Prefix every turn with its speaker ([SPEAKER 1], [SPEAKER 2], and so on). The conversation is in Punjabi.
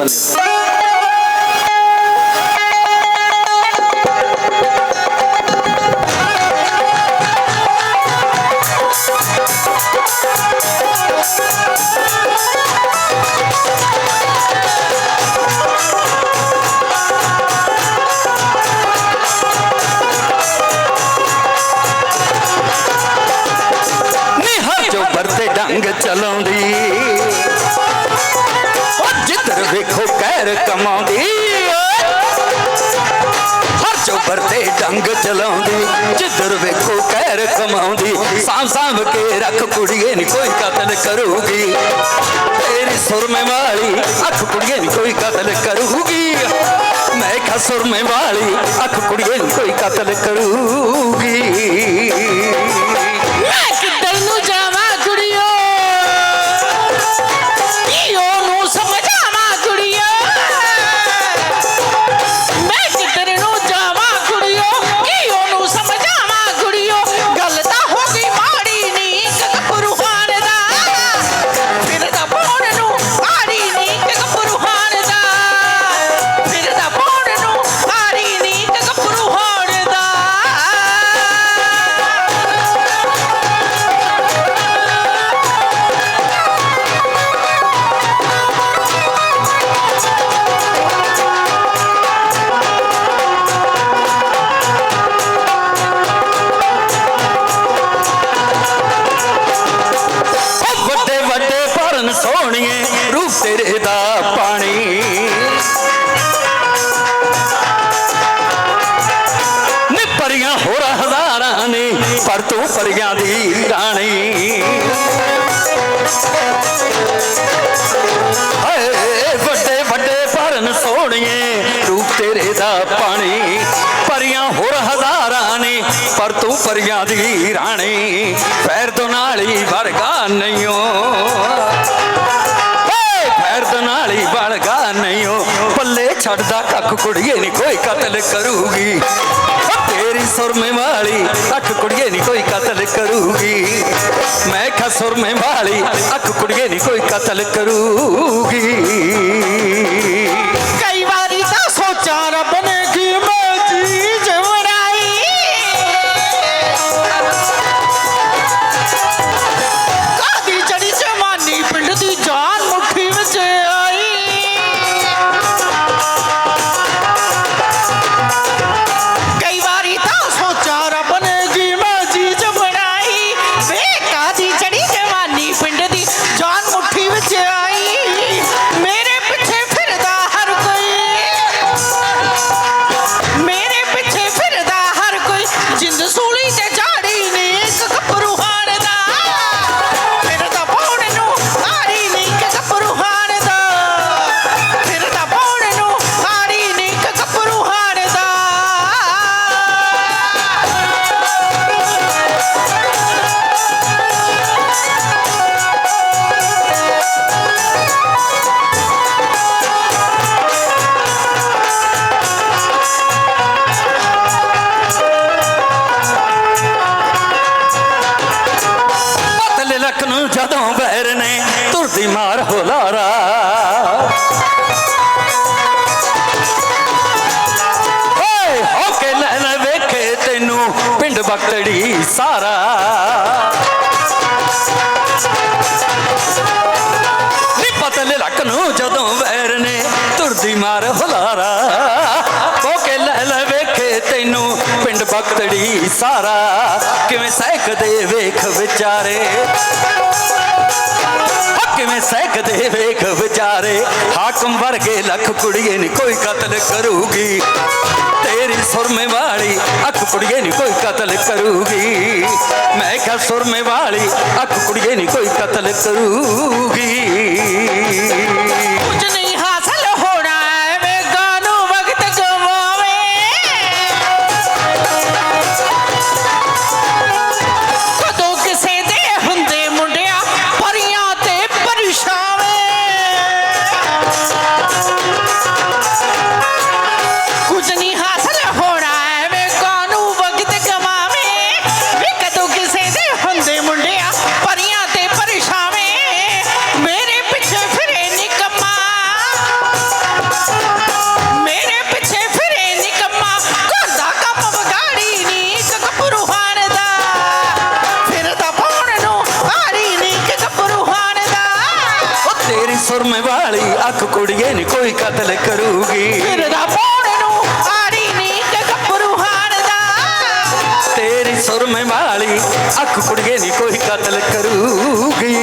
[SPEAKER 1] ਬੰਨੇ ਨੀ ਹਰ ਜੋ ਵੇਖੋ ਕਹਿਰ ਕਮਾਉਂਦੀ ਹਰ ਜੋ ਵਰਤੇ ਡੰਗ ਚਲਾਉਂਦੀ, ਜਿੱਧਰ ਵੇਖੋ ਕਹਿਰ ਕਮਾਉਂਦੀ, ਸਾਂਭ ਸਾਂਭ ਕੇ ਰੱਖ ਕੁੜੀਏ ਨੀ ਕੋਈ ਕਤਲ ਕਰੂਗੀ। ਤੇਰੀ ਸੁਰਮੇ ਵਾਲੀ ਅੱਖ ਕੁੜੀਏ ਨੀ ਕੋਈ ਕਤਲ ਕਰੂਗੀ। ਮੈਂ ਕਿਹਾ ਸੁਰਮੇ ਵਾਲੀ ਅੱਖ ਕੁੜੀਏ ਨੀ ਕੋਈ ਕਤਲ ਕਰੂਗੀ। ਭਰਨ ਰੂਪ ਤੇਰੇ ਦਾ ਪਾਣੀ। ਨੀ ਪਰੀਆਂ ਹੋਰ ਹਜ਼ਾਰਾਂ ਨੇ, ਪਰ ਤੂੰ ਪਰੀਆਂ ਦੀ ਰਾਣੀ। ਹਾਏ, ਵੱਡੇ ਵੱਡੇ ਭਰਨ ਸੋਹਣੀਏ ਰੂਪ ਤੇਰੇ ਦਾ ਪਾਣੀ। ਪਰੀਆਂ ਹੋਰ ਹਜ਼ਾਰਾਂ ਨੇ, ਪਰ ਤੂੰ ਪਰੀਆਂ ਦੀ ਰਾਣੀ। ਪੈਰ ਤੋਂ ਨਾਲੀ ਵਰਗਾ ਨਹੀਂਓ ਛੱਡਦਾ ਕੱਖ ਕੁੜੀਏ ਨਹੀਂ ਕੋਈ ਕਤਲ ਕਰੂਗੀ ਓ ਤੇਰੀ ਸੁਰਮੇ ਵਾਲੀ ਅੱਖ ਕੁੜੀਏ ਨਹੀਂ ਕੋਈ ਕਤਲ ਕਰੂਗੀ ਮੈਂ ਕਿਹਾ ਸੁਰਮੇ ਵਾਲੀ ਅੱਖ ਕੁੜੀਏ ਨਹੀਂ ਕੋਈ ਕਤਲ ਕਰੂਗੀ
[SPEAKER 2] ਕਈ ਜਦੋਂ
[SPEAKER 1] ਬੈਰ ਨੇ ਤੁਰਦੀ ਮਾਰ ਹੋਲਾਰਾ। ਓਏ, ਹੋ ਕੇ ਲੈ ਲੈ ਵੇਖੇ ਤੈਨੂੰ ਪਿੰਡ ਬਖਤੜੀ ਸਾਰਾ। ਨੀ ਪਤਲੇ ਲੱਕ ਨੂੰ ਜਦੋਂ ਵੈਰ ਨੇ ਤੁਰਦੀ ਮਾਰ ਹੁਲਾਰਾ। ਪਿੰਡ ਸਾਰਾ ਕਿਵੇਂ ਸਹਿਕਦੇ ਵੇਖ ਵਿਚਾਰੇ? ਕਿਵੇਂ ਸਹਿਕਦੇ ਵੇਖ ਵਿਚਾਰੇ? ਹਾਕਮ ਵਰਗੇ ਲੱਖ ਕੁੜੀਏ ਨਹੀਂ ਕੋਈ ਕਤਲ ਕਰੂਗੀ। ਤੇਰੀ ਸੁਰਮੇ ਵਾਲੀ ਅੱਖ ਕੁੜੀਏ ਨਹੀਂ ਕੋਈ ਕਤਲ ਕਰੂਗੀ। ਮੈਂ ਕਿਹਾ ਸੁਰਮੇ ਵਾਲੀ ਅੱਖ ਕੁੜੀਏ ਨਹੀਂ ਕੋਈ ਕਤਲ ਕਰੂਗੀ। ਵਾਲੀ ਅੱਖ ਕੁੜੀਏ ਨੀ ਕੋਈ ਕਤਲ ਕਰੂਗੀ।
[SPEAKER 2] ਫਿਰਦਾ ਪੌਣ ਨੂੰ ਆੜੀ ਨੀ ਗੱਭਰੂ ਹਾਣਦਾ
[SPEAKER 1] ਤੇਰੀ ਸੁਰਮੇ ਵਾਲੀ ਅੱਖ ਕੁੜੀਏ ਨੀ ਕੋਈ ਕਤਲ ਕਰੂਗੀ।